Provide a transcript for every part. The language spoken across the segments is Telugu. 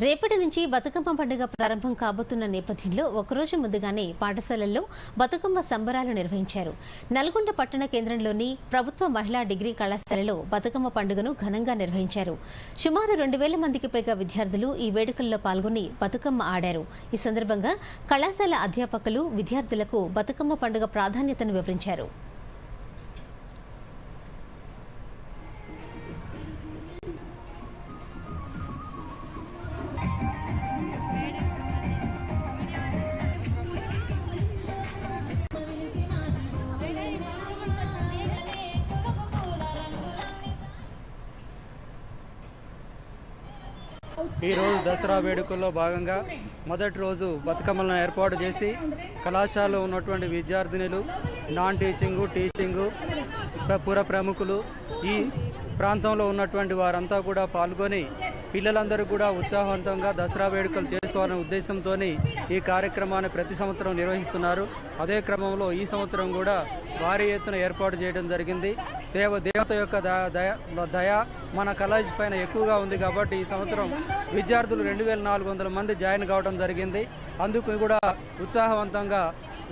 రేపటి నుంచి బతుకమ్మ పండుగ ప్రారంభం కాబోతున్న నేపథ్యంలో ఒకరోజు ముందుగానే పాఠశాలల్లో బతుకమ్మ సంబరాలు నిర్వహించారు. నల్గొండ పట్టణ కేంద్రంలోని ప్రభుత్వ మహిళా డిగ్రీ కళాశాలలో బతుకమ్మ పండుగను ఘనంగా నిర్వహించారు. సుమారు రెండు వేల మందికి పైగా విద్యార్థులు ఈ వేడుకల్లో పాల్గొని బతుకమ్మ ఆడారు. ఈ సందర్భంగా కళాశాల అధ్యాపకులు విద్యార్థులకు బతుకమ్మ పండుగ ప్రాధాన్యతను వివరించారు. ఈరోజు దసరా వేడుకల్లో భాగంగా మొదటి రోజు బతుకమ్మలను ఏర్పాటు చేసి కళాశాలలో ఉన్నటువంటి విద్యార్థినులు నాన్ టీచింగు టీచింగు ప్ర- పుర ప్రముఖులు ఈ ప్రాంతంలో ఉన్నటువంటి వారంతా కూడా పాల్గొని పిల్లలందరూ కూడా ఉత్సాహవంతంగా దసరా వేడుకలు చేసుకోవాలనే ఉద్దేశంతో ఈ కార్యక్రమాన్ని ప్రతి సంవత్సరం నిర్వహిస్తున్నారు. అదే క్రమంలో ఈ సంవత్సరం కూడా భారీ ఎత్తున ఏర్పాటు చేయడం జరిగింది. దేవ దేవత యొక్క దయ దయ మన కాలేజ్ పైన ఎక్కువగా ఉంది కాబట్టి ఈ సంవత్సరం విద్యార్థులు రెండు వేల నాలుగు వందల మంది జాయిన్ కావడం జరిగింది. అందుకు కూడా ఉత్సాహవంతంగా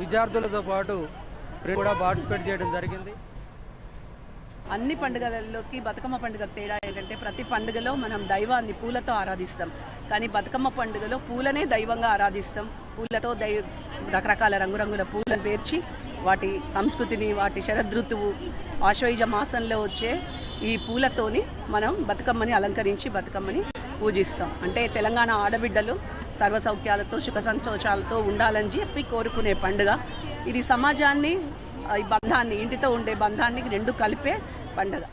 విద్యార్థులతో పాటు కూడా పార్టిసిపేట్ చేయడం జరిగింది. అన్ని పండుగలలోకి బతుకమ్మ పండుగ తేడా ఏంటంటే ప్రతి పండుగలో మనం దైవాన్ని పూలతో ఆరాధిస్తాం. కానీ బతుకమ్మ పండుగలో పూలనే దైవంగా ఆరాధిస్తాం. పూలతో దై రకరకాల రంగురంగుల పూలను పేర్చి వాటి సంస్కృతిని వాటి శరదృతువు ఆశ్వయుజ మాసంలో వచ్చే ఈ పూలతోని మనం బతుకమ్మని అలంకరించి బతుకమ్మని పూజిస్తాం. అంటే తెలంగాణ ఆడబిడ్డలు సర్వ సౌఖ్యాలతో సుఖ సంతోషాలతో ఉండాలని చెప్పి కోరుకునే పండుగ. ఇది సమాజాన్ని ఈ బంధాన్ని ఇంటితో ఉండే బంధాన్ని రెండు కలిపే పండగ.